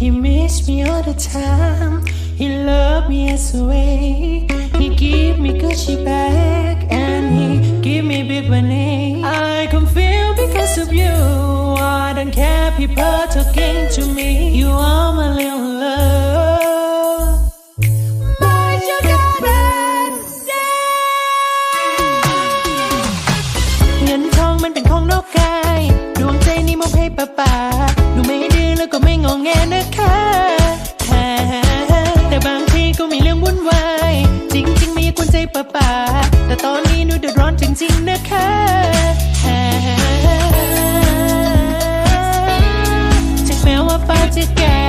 He miss me all the time. He love me as a way. He give me Gucci bag and he give me big money. I can feel because of you. I don't care people talking to me. You are my little love. My sugar daddy. เงินทองมันเป็นของนอกกายดวงใจนี้มอบให้ป้าป่าหนูไม่ดื้อแล้วก็ไม่งองแงนะ ป้าป่าแต่ตอนนี้หนูเดือดร้อนจริงๆนะคะฮ่าถึงแม้ว่าป้าจะแก่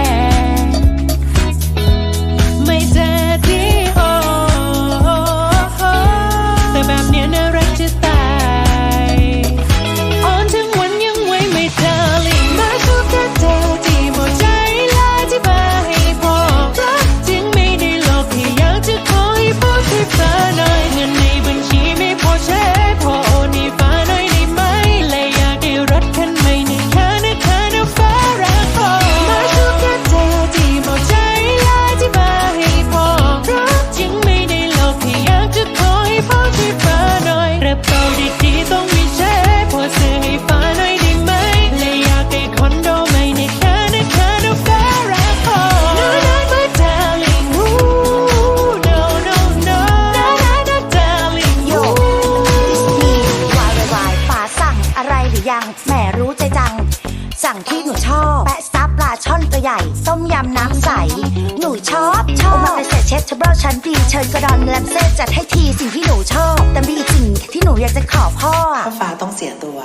ไม่เจอที่โอแต่แบบเนี้ยนะ กระเป๋าดีๆต้องมีใช้พอซื้อให้ฟ้าหน่อยได้ไหมและอยากได้คอนโดใหม่ในแค่านะค่านะฟ้ารักพอ No no my darling ooh no no no no no darling โย ooh นี่วายวายป่าสั่งอะไรหรือยังแหมรู้ใจจัง สั่งที่หนูชอบ แปะซับปลาช่อนตัวใหญ่ ต้มยำน้ำใส หนูชอบ ชอบ มาเป็นเศษเชฟเทเบิลชั้นดีเชิญกระดอนแลมเซ่จัดให้ทีสิ่งที่หนูชอบ แต่มีอีกสิ่ง อยากจะขอพ่อฟ้าต้องเสียตัว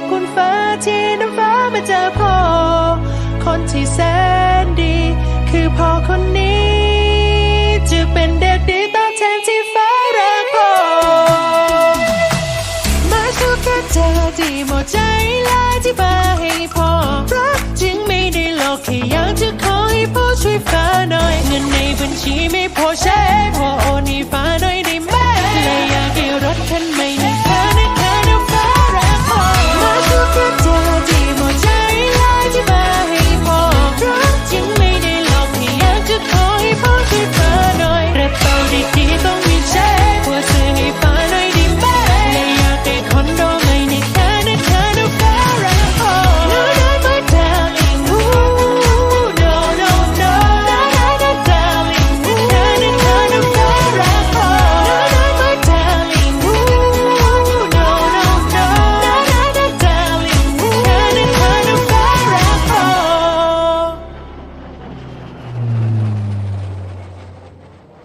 อบคุณฟ้าที่น้ำฟ้ามาเจอพ่อ คนที่แสนดี คือพ่อคนนี้ จะเป็นเด็กดีตอบแทนที่ฟ้ารักพ่อมาชอบแค่เธอที่หมดใจลาที่มาให้พ่อรักจริงไม่ได้หลอกแค่อยากจะขอให้พ่อช่วยฟ้าหน่อย เงินในบัญชีไม่พอใช้